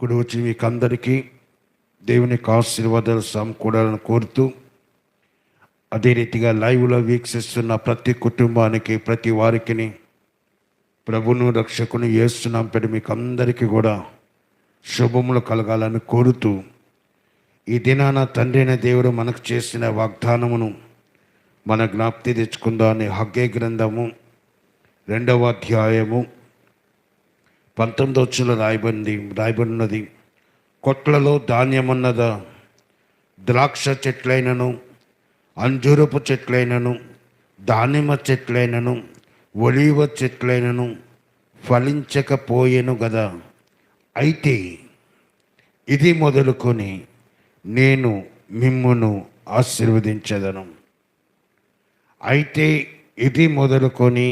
కుడి వచ్చి మీకు అందరికీ దేవుని యొక్క ఆశీర్వాదాలు సమకూడాలని కోరుతూ అదే రీతిగా లైవ్లో వీక్షిస్తున్న ప్రతి కుటుంబానికి ప్రతి వారికి ప్రభును రక్షకుని వేస్తున్నాం పెట్టి మీకు అందరికీ కూడా శుభములు కలగాలని కోరుతూ ఈ దినాన తండ్రి అయిన దేవుడు మనకు చేసిన వాగ్దానమును మన జ్ఞాప్తి తెచ్చుకుందామని హగ్గే గ్రంథము రెండవ అధ్యాయము పంతొమ్మిది వచ్చులో రాయబడింది రాయబడినది కొట్లలో ధాన్యమున్నదా ద్రాక్ష చెట్లైనను అంజూరపు చెట్లైనను దానిమ్మ చెట్లైనను ఒలివ చెట్లైనను ఫలించకపోయేను కదా అయితే ఇది మొదలుకొని నేను మిమ్మును ఆశీర్వదించదను. అయితే ఇది మొదలుకొని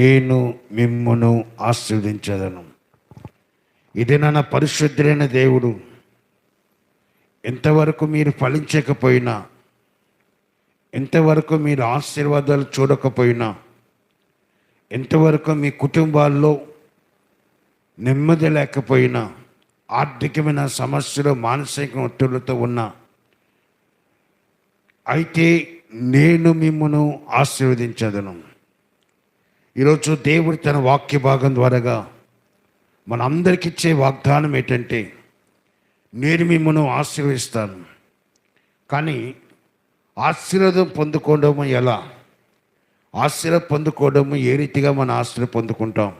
నేను మిమ్మును ఆశీర్వదించదను. ఇది నా పరిశుద్ధులైన దేవుడు. ఎంతవరకు మీరు ఫలించకపోయినా ఎంతవరకు మీరు ఆశీర్వాదాలు చూడకపోయినా ఎంతవరకు మీ కుటుంబాల్లో నెమ్మది లేకపోయినా ఆర్థికమైన సమస్యలు మానసిక ఒత్తిళ్ళతో ఉన్నా అయితే నేను మిమ్మను ఆశీర్వదించదను. ఈరోజు దేవుడు తన వాక్య భాగం ద్వారాగా మన అందరికి ఇచ్చే వాగ్దానం ఏంటంటే నేను మిమ్మను ఆశీర్వదిస్తాను. కానీ ఆశీర్వాదం పొందుకోవడము ఎలా? ఆశీర్వాదం పొందుకోవడము ఏ రీతిగా మన ఆశీర్వాదం పొందుకుంటాం?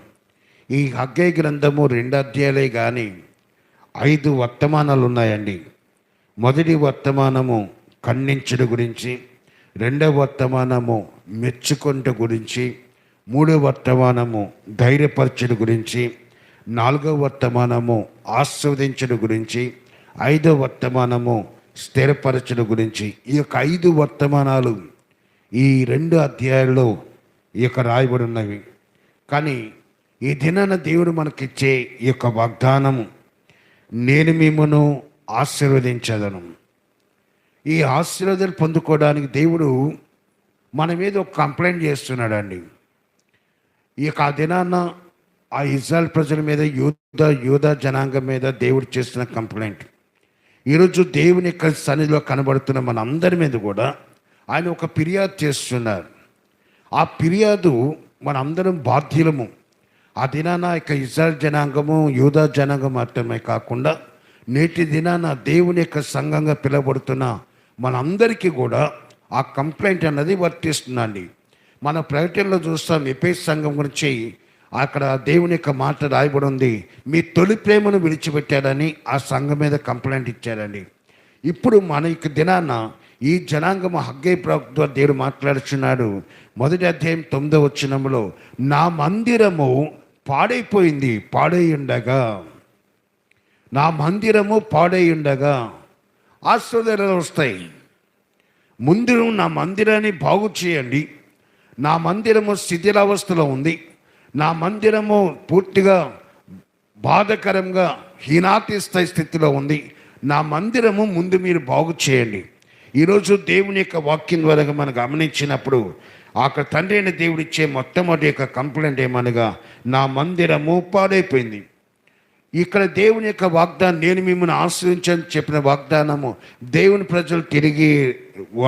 ఈ హగ్గై గ్రంథము రెండు అధ్యాయాలే కానీ ఐదు వర్తమానాలు ఉన్నాయండి. మొదటి వర్తమానము ఖండించడం గురించి రెండవ వర్తమానము మెచ్చుకుంట గురించి మూడవ వర్తమానము ధైర్యపరచడం గురించి నాలుగవ వర్తమానము ఆస్వాదించడం గురించి ఐదవ వర్తమానము స్థిరపరచడం గురించి ఈ యొక్క ఐదు వర్తమానాలు ఈ రెండు అధ్యాయాల్లో ఈ యొక్క రాయబడి ఉన్నవి. కానీ ఈ దినాన దేవుడు మనకిచ్చే ఈ యొక్క వాగ్దానము నేను మిమ్మను ఆశీర్వదించదను. ఈ ఆశీర్వాదాలు పొందుకోవడానికి దేవుడు మన మీద ఒక కంప్లైంట్ చేస్తున్నాడండి. ఈ యొక్క ఆ దినాన ఆ ఇజ్రాయల్ ప్రజల మీద యూద యూద జనాంగం మీద దేవుడు చేస్తున్న కంప్లైంట్. ఈరోజు దేవుని యొక్క సన్నిధిలో కనబడుతున్న మన అందరి మీద కూడా ఆయన ఒక ఫిర్యాదు చేస్తున్నారు. ఆ ఫిర్యాదు మన అందరం బాధ్యులము. ఆ దినాన ఇక ఇజ్రాయల్ జనాంగము యూదా జనాంగం మాత్రమే కాకుండా నేటి దినాన దేవుని యొక్క సంఘంగా పిలువబడుతున్న మనందరికీ కూడా ఆ కంప్లైంట్ అన్నది వర్తిస్తుందండి. మన ప్రకటనలో చూస్తాం ఎపేస్ సంఘం గురించి అక్కడ దేవుని యొక్క మాట రాయబడి ఉంది. మీ తొలి ప్రేమను విడిచిపెట్టారని ఆ సంఘం మీద కంప్లైంట్ ఇచ్చారండి. ఇప్పుడు మన యొక్క దినాన ఈ జనాంగము హగ్గై ప్రభుత్వ దేవుడు మాట్లాడుచున్నాడు. మొదటి అధ్యాయం తొమ్మిదో వచ్చినంలో నా మందిరము పాడైపోయింది పాడై ఉండగా నా మందిరము పాడై ఉండగా ఆశ్రదలు వస్తాయి. ముందు నా మందిరాన్ని బాగు చేయండి. నా మందిరము శిథిలావస్థలో ఉంది. నా మందిరము పూర్తిగా బాధకరంగా హీనాతి స్థాయి స్థితిలో ఉంది. నా మందిరము ముందు మీరు బాగు చేయండి. ఈరోజు దేవుని యొక్క వాక్యం ద్వారా మనం గమనించినప్పుడు అక్కడ తండ్రి అయిన దేవుడు ఇచ్చే మొట్టమొదటి యొక్క కంప్లైంట్ ఏమనగా నా మందిరము పాడైపోయింది. ఇక్కడ దేవుని యొక్క వాగ్దానం నేను మిమ్మల్ని ఆశ్రయించని చెప్పిన వాగ్దానము దేవుని ప్రజలు తిరిగి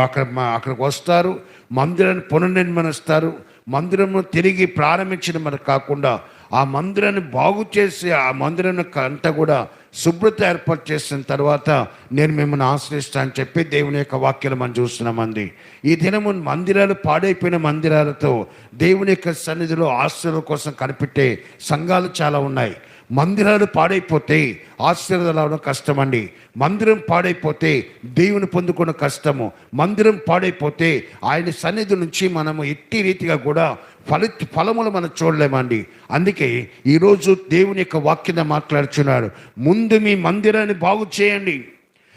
అక్కడ అక్కడికి వస్తారు మందిరాన్ని పునర్నిర్మణిస్తారు మందిరము తిరిగి ప్రారంభించడం మనకు కాకుండా ఆ మందిరాన్ని బాగు చేసి ఆ మందిరం అంతా కూడా శుభ్రత ఏర్పాటు చేసిన తర్వాత నేను మిమ్మల్ని ఆశ్రయిస్తానని చెప్పి దేవుని యొక్క వాక్యాలు మనం చూస్తున్నామండి. ఈ దినము మందిరాలు పాడైపోయిన మందిరాలతో దేవుని యొక్క సన్నిధిలో ఆశ్రయం కోసం కనిపెట్టే సంఘాలు చాలా ఉన్నాయి. మందిరాలు పాడైపోతే ఆశీర్వాదాలు కష్టమండి. మందిరం పాడైపోతే దేవుని పొందుకున్న కష్టము. మందిరం పాడైపోతే ఆయన సన్నిధి నుంచి మనము ఎట్టి రీతిగా కూడా ఫలి ఫలములు మనం చూడలేమండి. అందుకే ఈరోజు దేవుని యొక్క వాక్యం మాట్లాడుచున్నాడు. ముందు మీ మందిరాన్ని బాగు చేయండి.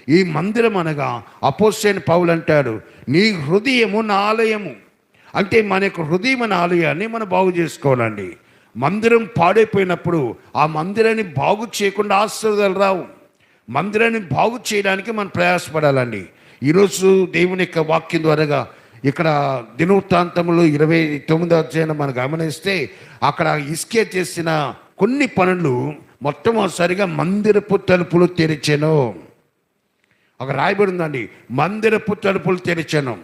ఈ మందిరం అనగా అపోసేని పౌలు అంటాడు నీ హృదయము నా ఆలయము. అంటే మన యొక్క హృదయం అనే ఆలయాన్ని మనం బాగు చేసుకోవాలండి. మందిరం పాడైపోయినప్పుడు ఆ మందిరాన్ని బాగు చేయకుండా ఆశీర్వాదాలు రావు. మందిరాన్ని బాగు చేయడానికి మనం ప్రయాసపడాలండి. ఈరోజు దేవుని యొక్క వాక్యం ద్వారాగా ఇక్కడ దినవృత్తాంతంలో ఇరవై తొమ్మిదో అధ్యాయం మనం గమనిస్తే అక్కడ ఇసుకే చేసిన కొన్ని పనులు మొట్టమొదటిసారిగా మందిరపు తలుపులు తెరిచాను. ఒక రాయబడి ఉందండి. మందిరపు తలుపులు తెరిచాను.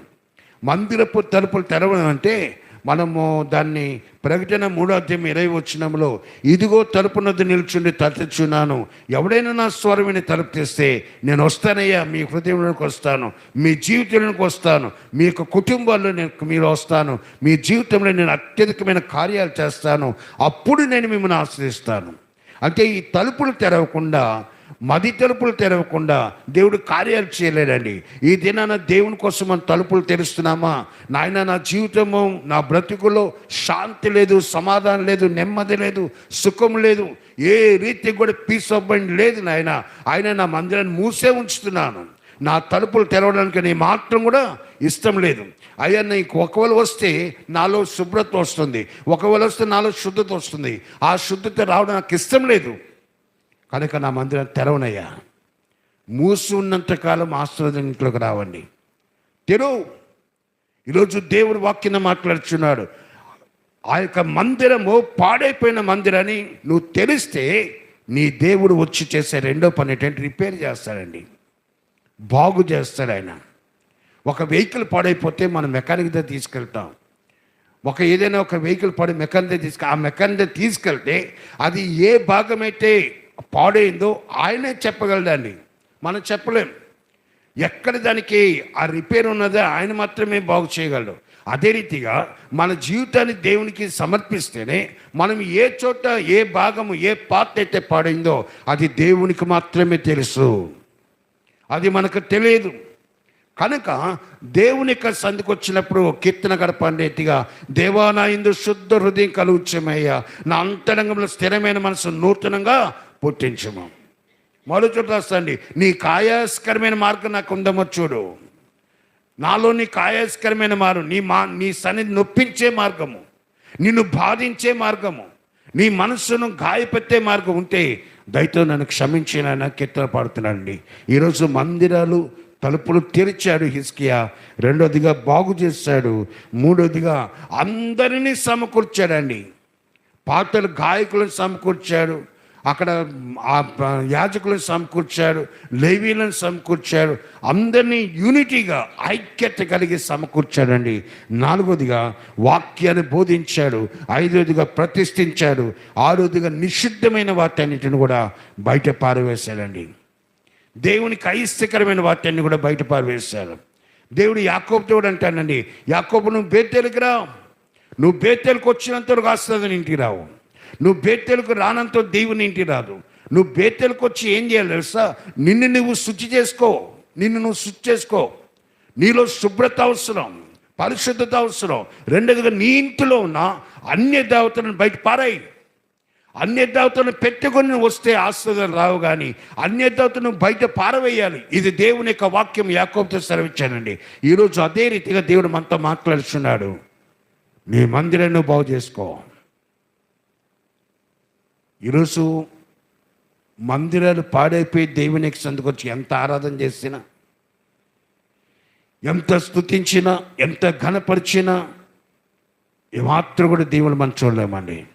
మందిరపు తలుపులు తెరవడం అంటే మనము దాన్ని ప్రకటన మూడో అధ్యాయం ఇరవై వచ్చినంలో ఇదిగో తలుపునది నిల్చుండి తలచున్నాను ఎవడైనా నా స్వరమిని తలుపు తెస్తే నేను వస్తానయ్యా మీ హృదయంలోకి వస్తాను మీ జీవితంలోకి వస్తాను మీ యొక్క కుటుంబాల్లో నేను మీరు వస్తాను మీ జీవితంలో నేను అత్యధికమైన కార్యాలు చేస్తాను అప్పుడు నేను మిమ్మల్ని ఆశ్రయిస్తాను. అంటే ఈ తలుపులు తెరవకుండా మది తలుపులు తెరవకుండా దేవుడు కార్యాలు చేయలేడండి. ఈ దినాన దేవుని కోసం మనం తలుపులు తెరుస్తున్నామా? నాయన నా జీవితము నా బ్రతుకులో శాంతి లేదు సమాధానం లేదు నెమ్మది లేదు సుఖం లేదు ఏ రీతి కూడా పీస్ ఆఫ్ మైండ్ లేదు నాయన. ఆయన నా మందిరాన్ని మూసే ఉంచుతున్నాను. నా తలుపులు తెరవడానికి నీ మాత్రం కూడా ఇష్టం లేదు. అయ్యా నీకు ఒకవేళ వస్తే నాలో శుభ్రత వస్తుంది. ఒకవేళ వస్తే నాలో శుద్ధత వస్తుంది. ఆ శుద్ధత రావడం నాకు ఇష్టం లేదు. కనుక నా మందిరం తెరవనయ్యా. మూసి ఉన్నంతకాలం ఆశ్రదం ఇంట్లోకి రావండి. తెరువు ఈరోజు దేవుడు వాక్యం మాట్లాడుచున్నాడు. ఆ యొక్క మందిరము పాడైపోయిన మందిరాన్ని నువ్వు తెలిస్తే నీ దేవుడు వచ్చి చేసే రెండో పని ఏంటంటే రిపేర్ చేస్తాడండి. బాగు చేస్తాడు ఆయన. ఒక వెహికల్ పాడైపోతే మనం మెకానిక్ దగ్గర తీసుకెళ్తాం. ఒక ఏదైనా ఒక వెహికల్ పాడి మెకానిక్ దగ్గర తీసుకు ఆ మెకానిక్ దగ్గర తీసుకెళ్తే అది ఏ భాగమైతే పాడైందో ఆయనే చెప్పగలడాన్ని. మనం చెప్పలేం. ఎక్కడ దానికి ఆ రిపేర్ ఉన్నదో ఆయన మాత్రమే బాగు చేయగలడు. అదే రీతిగా మన జీవితాన్ని దేవునికి సమర్పిస్తేనే మనం ఏ చోట ఏ భాగము ఏ పార్ట్ అయితే పాడైందో అది దేవునికి మాత్రమే తెలుసు. అది మనకు తెలియదు. కనుక దేవుని యొక్క సందికి వచ్చినప్పుడు కీర్తన గడపండేటిగా దేవా నా ఇందు శుద్ధ హృదయం కలుగుచ్చమయ్యా నా అంతరంగంలో స్థిరమైన మనసు నూతనంగా పుట్టించము. మరో రాస్తండి. నీ కాయాస్కరమైన మార్గం నాకు ఉందమో చూడు. నాలో నీ కాయాస్కరమైన మార్గం నీ మా నీ సన్నిధి నొప్పించే మార్గము నిన్ను బాధించే మార్గము నీ మనస్సును గాయపెట్టే మార్గం ఉంటే దయతో నన్ను క్షమించిన కీర్తన పాడుతున్నానండి ఈరోజు మందిరాలు తలుపులు తెరిచాడు హిస్కియా రెండోదిగా బాగు చేశాడు. మూడోదిగా అందరినీ సమకూర్చాడండి. పాటలు గాయకులను సమకూర్చాడు. అక్కడ ఆ యాజకులను సమకూర్చాడు లేవీలను సమకూర్చాడు అందరినీ యూనిటీగా ఐక్యత కలిగి సమకూర్చాడండి. నాలుగోదిగా వాక్యాన్ని బోధించాడు ఐదోదిగా ప్రతిష్ఠించాడు ఆరోదిగా నిషిద్ధమైన వాటన్నిటిని కూడా బయట పారవేశాడండి. దేవునికి అయిష్టకరమైన వాటన్ని కూడా బయట పారవేశాడు. దేవుడు యాకోబు దేవుడు అంటానండి యాకోబు నువ్వు బేతేలికి రావు నువ్వు బేతేలకు వచ్చినంత వరకు ఇంటికి రావు. నువ్వు బేతెలకు రానంత దేవుని ఇంటి రాదు. నువ్వు బేతెలకు వచ్చి ఏం చేయాలి తెలుసా? నిన్ను నువ్వు శుచి చేసుకో. నిన్ను నువ్వు శుచి చేసుకో. నీలో శుభ్రత అవసరం పరిశుద్ధత అవసరం. రెండోదిగా నీ ఇంటిలో ఉన్న అన్య దేవతలను బయట పారాయి. అన్య దేవతలను పెట్టుకొని వస్తే ఆశ్రదం రావు కానీ అన్య దేవతను బయట పారవేయాలి. ఇది దేవుని యొక్క వాక్యం యాకోబ్తో సెలవిచ్చానండి. ఈరోజు అదే రీతిగా దేవుడు మనతో మాట్లాడుతున్నాడు నీ మందిరాన్ని బాగు చేసుకో. ఈరోజు మందిరాలు పాడైపోయి దేవునికి సందుకొచ్చి ఎంత ఆరాధన చేసినా ఎంత స్థుతించినా ఎంత ఘనపరిచినా ఏమాత్రం కూడా దేవుడు మనం చూడలేమండి.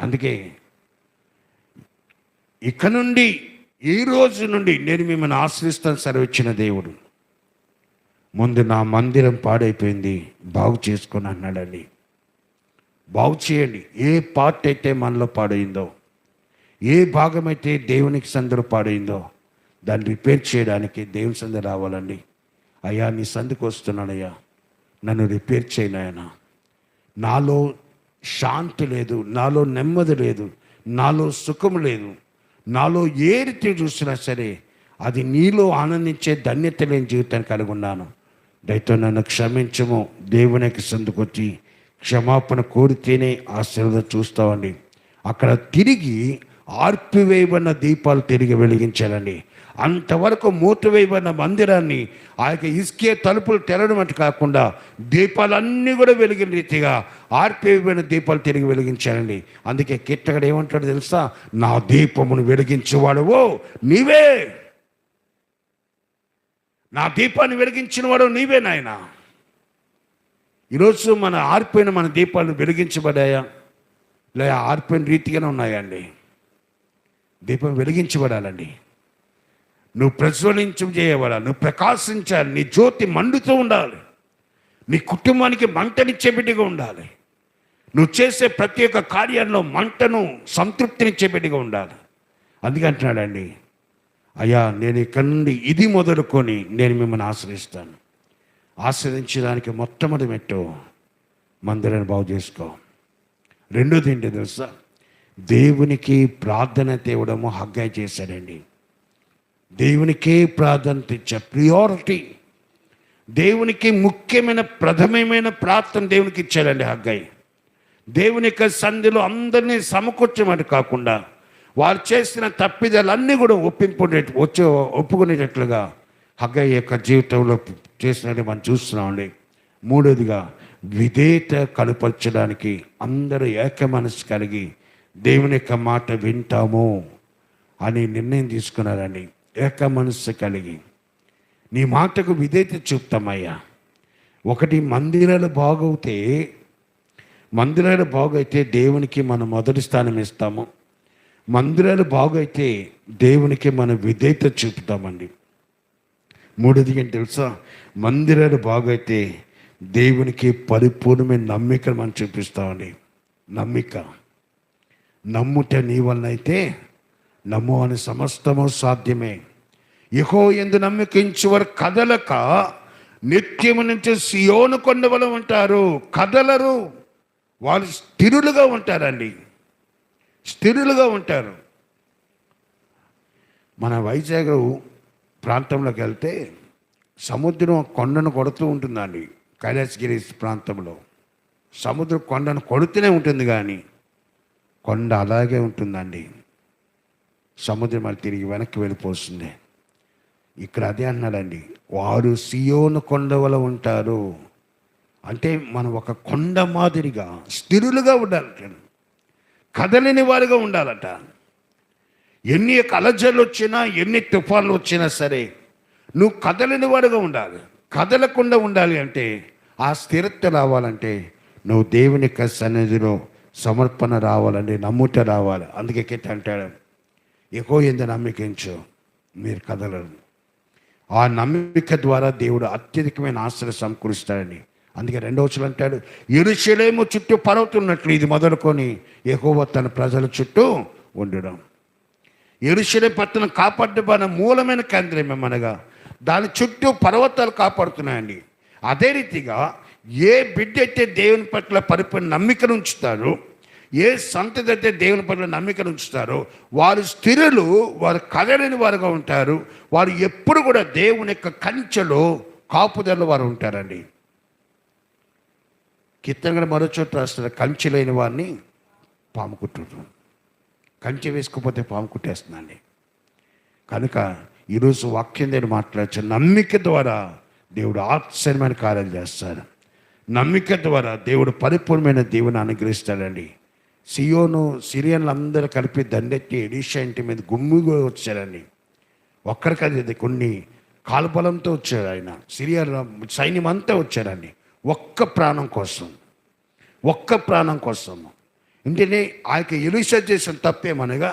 అందుకే ఇక నుండి ఈ రోజు నుండి నేను మిమ్మల్ని ఆశ్రయిస్తాను సరివచ్చిన దేవుడు. ముందు నా మందిరం పాడైపోయింది బాగు చేసుకొని అన్నాడండి. బాగు చేయండి. ఏ పార్ట్ అయితే మనలో పాడైందో ఏ భాగం అయితే దేవునికి సందరు పాడైందో దాన్ని రిపేర్ చేయడానికి దేవుని సందడి రావాలండి. అయ్యా నీ సందుకు వస్తున్నానయ్యా. నన్ను రిపేర్ చేయనాయనా నాలో శాంతి లేదు నాలో నెమ్మది లేదు నాలో సుఖం లేదు. నాలో ఏ రీతి చూసినా సరే అది నీలో ఆనందించే ధన్యత లేని జీవితాన్ని కలిగి ఉన్నాను. దయతో నన్ను క్షమించము. దేవునికి సందుకొచ్చి క్షమాపణ కోరితేనే ఆశీర్వాదం చూస్తామండి. అక్కడ తిరిగి ఆర్పివేయబడిన దీపాలు తిరిగి వెలిగించాలండి. అంతవరకు మూతవేయబడిన మందిరాన్ని ఆ యొక్క ఇసుకే తలుపులు తెరడం అంటే కాకుండా దీపాలన్నీ కూడా వెలిగిన రీతిగా ఆర్పివేయబడిన దీపాలు తిరిగి వెలిగించాలండి. అందుకే కిట్టగడ ఏమంటాడు తెలుసా? నా దీపమును వెలిగించేవాడువో నీవే. నా దీపాన్ని వెలిగించిన వాడు నీవే నాయన. ఈరోజు మన ఆరిపోయిన మన దీపాలు వెలిగించబడాయా? లేదా ఆరిపోయిన రీతిగానే ఉన్నాయండి. దీపం వెలిగించబడాలండి. నువ్వు ప్రజ్వలించం చేయబడాలి నువ్వు ప్రకాశించాలి నీ జ్యోతి మండుతూ ఉండాలి. నీ కుటుంబానికి మంటనిచ్చే బిడ్డగా ఉండాలి. నువ్వు చేసే ప్రతి ఒక్క కార్యంలో మంటను సంతృప్తినిచ్చే బిడ్డగా ఉండాలి. అందుకంటున్నాడండి అయ్యా నేను ఇక్కడి నుండి ఇది మొదలుకొని నేను మిమ్మల్ని ఆశ్రయిస్తాను. ఆస్వాదించడానికి మొట్టమొదటి మెట్టు మందిరాన్ని బాగు చేసుకో. రెండోది ఏంటి తెలుసా? దేవునికి ప్రార్థన తేవడము హగ్గా చేశాడండి. దేవునికే ప్రాధాన్యత ఇచ్చా ప్రియారిటీ దేవునికి ముఖ్యమైన ప్రథమమైన ప్రార్థన దేవునికి ఇచ్చాడండి హగ్గాయి. దేవుని యొక్క సంధిలో అందరినీ సమకూర్చమని కాకుండా వారు చేసిన తప్పిదాలన్నీ కూడా ఒప్పింపు వచ్చే ఒప్పుకునేటట్లుగా హగ్గయ్య యొక్క జీవితంలో చేసినట్టు మనం చూస్తున్నామండి. మూడోదిగా విధేయత కలుపరచడానికి అందరూ ఏక మనసు కలిగి దేవుని యొక్క మాట వింటాము అని నిర్ణయం తీసుకున్నారండి. ఏక మనస్సు కలిగి. నీ మాటకు విధేయత చూపుతామయ్యా. ఒకటి మందిరాలు బాగవుతే మందిరాలు బాగైతే దేవునికి మనం మొదటి స్థానం ఇస్తాము. మందిరాలు బాగైతే దేవునికి మనం విధేయత చూపుతామండి. మూడోది ఏంటి తెలుసా? మందిరాలు బాగైతే దేవునికి పరిపూర్ణమైన నమ్మిక మనం చూపిస్తామండి నమ్మిక. నమ్ముట నీ వలన అయితే నమ్ము అని సమస్తము సాధ్యమే. యహో ఎందు నమ్మికించువారు కదలక నిత్యము నుంచి సియోను కొండవల ఉంటారు. కదలరు. వాళ్ళు స్థిరులుగా ఉంటారండి. స్థిరులుగా ఉంటారు. మన వైజాగ్ ప్రాంతంలోకి వెళ్తే సముద్రం కొండను కొడుతూ ఉంటుందండి కైలాసగిరి ప్రాంతంలో. సముద్రం కొండను కొడుతూనే ఉంటుంది కానీ కొండ అలాగే ఉంటుందండి. సముద్రం మళ్ళీ తిరిగి వెనక్కి వెళ్ళిపోతుంది. ఇక్కడ అదే అన్నాడండి వారు సియోను కొండ వల్ల ఉంటారు. అంటే మనం ఒక కొండ మాదిరిగా స్థిరులుగా ఉండాలట కదలిని వారుగా ఉండాలట. ఎన్ని అలజలు వచ్చినా ఎన్ని తుఫాన్లు వచ్చినా సరే నువ్వు కదలని వాడుగా ఉండాలి. కదలకుండా ఉండాలి అంటే ఆ స్థిరత్వ రావాలంటే నువ్వు దేవుని యొక్క సన్నిధిలో సమర్పణ రావాలండి నమ్ముట రావాలి. అందుకే కిట్ అంటాడు ఎక్కువ ఎందు నమ్మికించు మీరు కదలరు. ఆ నమ్మిక ద్వారా దేవుడు అత్యధికమైన ఆశ్రయ సమకూరుస్తాడని అందుకే రెండవ అంటాడు ఎరుషలేము చుట్టూ పరవుతున్నట్లు ఇది మొదలుకొని ఎక్కువ తన ప్రజల చుట్టూ ఉండడం ఎరుషలేం పట్టణం కాపాడబడిన మూలమైన కేంద్రం ఏమనగా దాని చుట్టూ పర్వతాలు కాపాడుతున్నాయండి. అదే రీతిగా ఏ బిడ్డ అయితే దేవుని పట్ల పరిపూర్ణ నమ్మికను ఉంచుతారో ఏ సంతతి అయితే దేవుని పట్ల నమ్మికను ఉంచుతారో వారు స్థిరులు వారు కదలని వారుగా ఉంటారు. వారు ఎప్పుడు కూడా దేవుని యొక్క కంచెలో కాపుదల వారు ఉంటారండి. కీర్తనగా మరో చోట రాస్తారు కంచె లేని వారిని పాముకుంటున్నారు కంచె వేసుకుపోతే పాము కుట్టేస్తుందండి. కనుక ఈరోజు వాక్యం దగ్గర మాట్లాడచ్చు? నమ్మిక ద్వారా దేవుడు ఆశ్చర్యమైన కార్యాలు చేస్తాడు. నమ్మిక ద్వారా దేవుడు పరిపూర్ణమైన దేవుని అనుగ్రహిస్తాడండి. సియోను సిరియన్లు అందరూ కలిపి దండెత్తి ఎడిషా ఇంటి మీద గుమ్మిగా వచ్చారండి. ఒక్కరికది కొన్ని కాల్బలంతో వచ్చారు ఆయన. సిరియా సైన్యం అంతా వచ్చారండి. ఒక్క ప్రాణం కోసం. ఒక్క ప్రాణం కోసం. ఇంటిని ఆ యొక్క ఎలిషా చేసిన తప్పేమనగా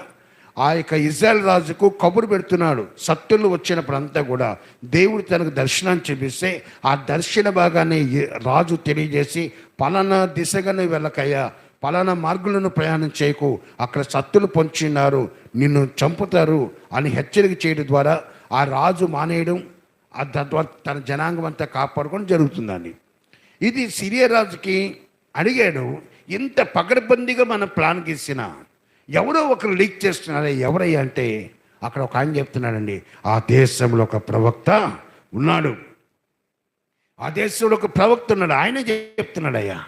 ఆ యొక్క ఇజ్రాయల్ రాజుకు కబురు పెడుతున్నాడు. సత్తులు వచ్చినప్పుడంతా కూడా దేవుడు తనకు దర్శనం చూపిస్తే ఆ దర్శన భాగాన్ని రాజు తెలియజేసి పలానా దిశగానే వెళ్ళకయ్యా పలానా మార్గులను ప్రయాణం చేయకు అక్కడ సత్తులు పొంచిన్నారు నిన్ను చంపుతారు అని హెచ్చరిక చేయడం ద్వారా ఆ రాజు మానేయడం ఆ తద్వారా తన జనాంగం అంతా కాపాడుకొని జరుగుతుందండి. ఇది సిరియా రాజుకి అడిగాడు ఇంత పగడబందిగా మనం ప్లాన్ గీసిన ఎవరో ఒకరు లీక్ చేస్తున్నారే. ఎవరయ్యా అంటే అక్కడ ఒక ఆయన చెప్తున్నాడండి ఆ దేశంలో ఒక ప్రవక్త ఉన్నాడు. ఆ దేశంలో ఒక ప్రవక్త ఉన్నాడు. ఆయన చెప్తున్నాడు అయ్యా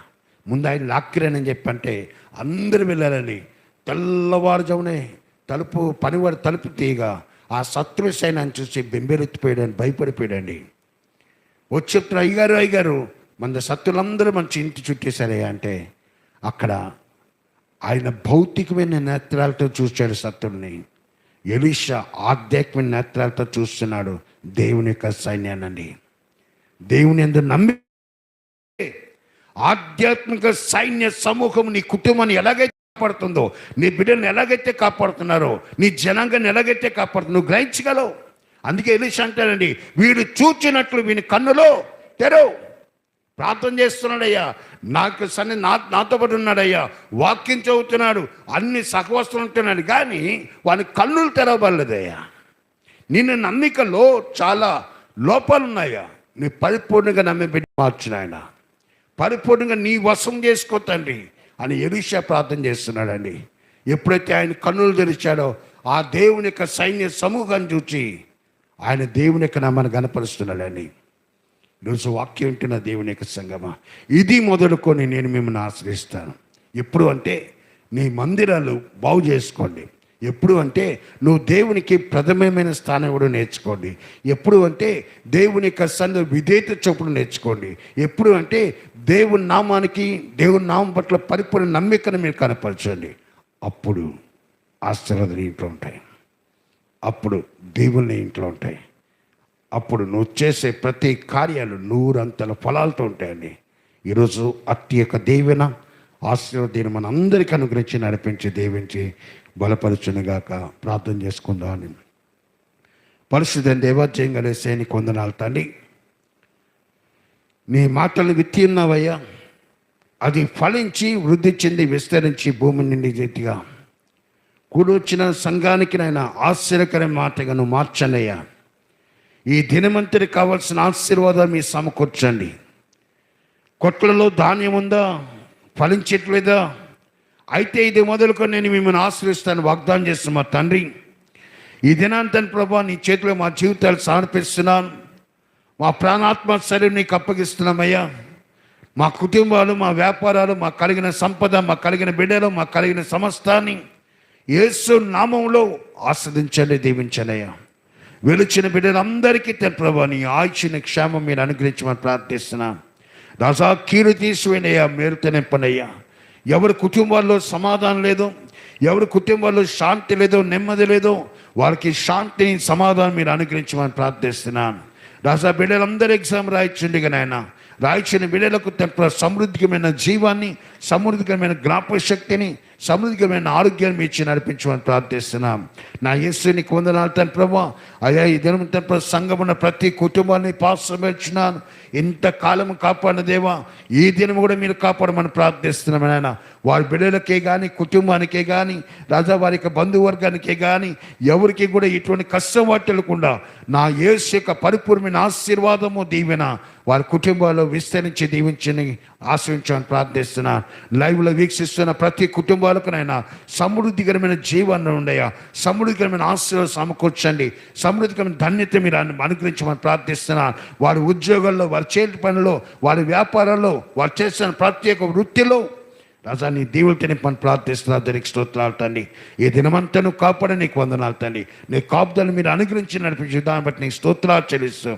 ముందు ఆయన లాక్కిరని చెప్పంటే అందరు వెళ్ళాలని తెల్లవారుజామునే తలుపు పనివాడు తలుపు తీయగా ఆ శత్రు సైన్యాన్ని చూసి బెంబేలెత్తిపోయాడని భయపడిపోయాడండి. వచ్చి చెప్తున్నారు అయ్యగారు అయ్యగారు మన సత్తులందరూ మంచి ఇంటి చుట్టేశారయ్యా అంటే అక్కడ ఆయన భౌతికమైన నేత్రాలతో చూశాడు సత్తుల్ని ఎలీషా ఆధ్యాత్మిక నేత్రాలతో చూస్తున్నాడు దేవుని యొక్క సైన్యానండి దేవుని ఎందు నమ్మి ఆధ్యాత్మిక సైన్య సమూహం నీ కుటుంబాన్ని ఎలాగైతే కాపాడుతుందో నీ బిడ్డను ఎలాగైతే కాపాడుతున్నారో నీ జనాంగాన్ని ఎలాగైతే కాపాడుతు నువ్వు గ్రహించగలవు. అందుకే ఎలిషా అంటాడండి వీడు చూచినట్లు వీని కన్నులో తెరవు. ప్రార్థన చేస్తున్నాడయ్యా. నాకు సన్ని నా నాతో పాటు ఉన్నాడయ్యా. వాక్యం చదువుతున్నాడు. అన్ని సహవస్తులు ఉంటున్నాడు. కానీ వాని కన్నులు తెరవబడలేదయ్యా. నిన్ను నమ్మికలో చాలా లోపాలు ఉన్నాయా నీ పరిపూర్ణంగా నమ్మి పెట్టి మార్చిన ఆయన. పరిపూర్ణంగా నీ వశం చేసుకో తండ్రి అని ఎలీషా ప్రార్థన చేస్తున్నాడండి. ఎప్పుడైతే ఆయన కన్నులు తెరిచాడో ఆ దేవుని యొక్క సైన్య సమూహాన్ని చూచి ఆయన దేవుని యొక్క నామాన్ని గనపరుస్తున్నాడండి ఈరోజు వాక్యం వింటున్న దేవుని యొక్క సంగమ. ఇది మొదలుకొని నేను మిమ్మల్ని ఆశ్రయిస్తాను. ఎప్పుడు అంటే నీ మందిరాలు బాగు చేసుకోండి. ఎప్పుడు అంటే నువ్వు దేవునికి ప్రథమమైన స్థానం ఇవ్వడం నేర్చుకోండి. ఎప్పుడు అంటే దేవుని యొక్క సన్ను విధేత చొప్పున నేర్చుకోండి. ఎప్పుడు అంటే దేవుని నామానికి దేవుని నామం పట్ల పరిపూర్ణ నమ్మికను మీరు కనపరచండి. అప్పుడు ఆశీర్వాదాలు ఇంట్లో ఉంటాయి. అప్పుడు దేవుని ఇంట్లో ఉంటాయి. అప్పుడు నువ్వు చేసే ప్రతి కార్యాలు నూరంతల ఫలాలతో ఉంటాయండి. ఈరోజు అట్టి యొక్క దేవన ఆశీర్వదీని మన అందరికీ అనుగ్రహించి నడిపించి దీవించి బలపరచునుగాక ప్రార్థన చేసుకుందాం అని. పరిశుద్ధ దేవాధ్యయం కలిసే నీ కొందనాలు తండ్రి. నీ మాటలు విత్తి ఉన్నావయ్యా అది ఫలించి వృద్ధి చెంది విస్తరించి భూమి నిండి రీతిగా కూడొచ్చిన సంఘానికి నాయన ఆశ్చర్యకరమైన మాటగా నువ్వు మార్చనయ్యా. ఈ దినమంతటి కావాల్సిన ఆశీర్వాదం మీ సమకూర్చండి. కొట్లలో ధాన్యం ఉందా? ఫలించట్లేదా అయితే ఇది మొదలుకొని నేను మిమ్మల్ని ఆశ్రయిస్తాను వాగ్దానం చేస్తున్నా మా తండ్రి. ఈ దినాంతని ప్రభా నీ చేతిలో మా జీవితాలు సమర్పిస్తున్నాను. మా ప్రాణాత్మ శరీరం నీకు అప్పగిస్తున్నామయ్యా. మా కుటుంబాలు మా వ్యాపారాలు మా కలిగిన సంపద మా కలిగిన బిడ్డలు మా కలిగిన సమస్తాన్ని యేసు నామంలో ఆస్వాదించండి దీవించనయ్యా వెలుచిన బిడ్డలందరికీ తన ప్రభా నీ ఆయుష్ని క్షేమం మీరు అనుగ్రహించమని ప్రార్థిస్తున్నాను రాజా కీరు తీసిపోయినయ్యా మేలుతో నింపనయ్యా. ఎవరి కుటుంబాల్లో సమాధానం లేదు ఎవరి కుటుంబాల్లో శాంతి లేదో నెమ్మది లేదో వారికి శాంతిని సమాధానం మీరు అనుగ్రహించమని ప్రార్థిస్తున్నాను రాజా బిడ్డలందరూ ఎగ్జామ్ రాయించండి నాయన. రాయించిన బిడ్డలకు తెప్ప సమృద్ధికమైన జీవాన్ని సమృద్ధికరమైన జ్ఞాపక శక్తిని సమృద్ధికరమైన ఆరోగ్యాన్ని ఇచ్చి నడిపించమని ప్రార్థిస్తున్నాం. నా యేసుని వందనాలు తన ప్రభా. అయ్యా ఈ దినం తన సంఘమున్న ప్రతి కుటుంబాన్ని పాశ్రమించినాను ఇంతకాలం కాపాడిన దేవా ఈ దినం కూడా మీరు కాపాడమని ప్రార్థిస్తున్నాం నాయన. వారి బిడ్డలకే కానీ కుటుంబానికే కానీ రాజా వారి యొక్క బంధువర్గానికే కానీ ఎవరికి కూడా ఇటువంటి కష్టం వాటిల్లకుండా నా యేసు యొక్క పరిపూర్ణమైన ఆశీర్వాదము దీవెన వారి కుటుంబాల్లో విస్తరించి దీవించని ఆశ్రయించమని ప్రార్థిస్తున్నా లైవ్లో వీక్షిస్తున్న ప్రతి కుటుంబాలకు నైనా సమృద్ధికరమైన జీవనం ఉండయా? సమృద్ధికరమైన ఆశీర్వాదం సమకూర్చండి. సమృద్ధికరమైన ధన్యత మీరు అనుగ్రహించమని ప్రార్థిస్తున్నా వారి ఉద్యోగాల్లో వారి చేతి పనుల్లో వారి వ్యాపారాల్లో వారు చేస్తున్న ప్రత్యేక వృత్తిలో రాజా నీ దేవులతో నింపని ప్రార్థిస్తున్నా దానికి స్తోత్రాలు తండ్రి. ఈ దినమంతా నువ్వు కాపాడ నీకు వందనాలు తండ్రి. నీ కాపుదలు మీరు అనుగ్రహించి నడిపించి దాన్ని బట్టి నీకు స్తోత్రాలు చెల్లిస్తాం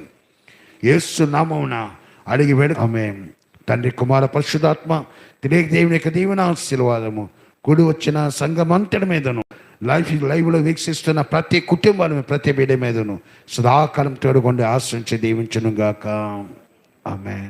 ఏసు నామమున అడిగి వేడు. ఆమె తండ్రి కుమార పరిశుధాత్మ తిరిగి దేవుని యొక్క దీవెన ఆశీర్వాదము కూడి వచ్చిన సంఘమంతటి మీదను లైఫ్ లైవ్లో వీక్షిస్తున్న ప్రతి కుటుంబాల ప్రతి బిడ్డ మీదను సదాకాలం తోడుకొండి ఆశ్రయించి దీవించును గాక ఆమె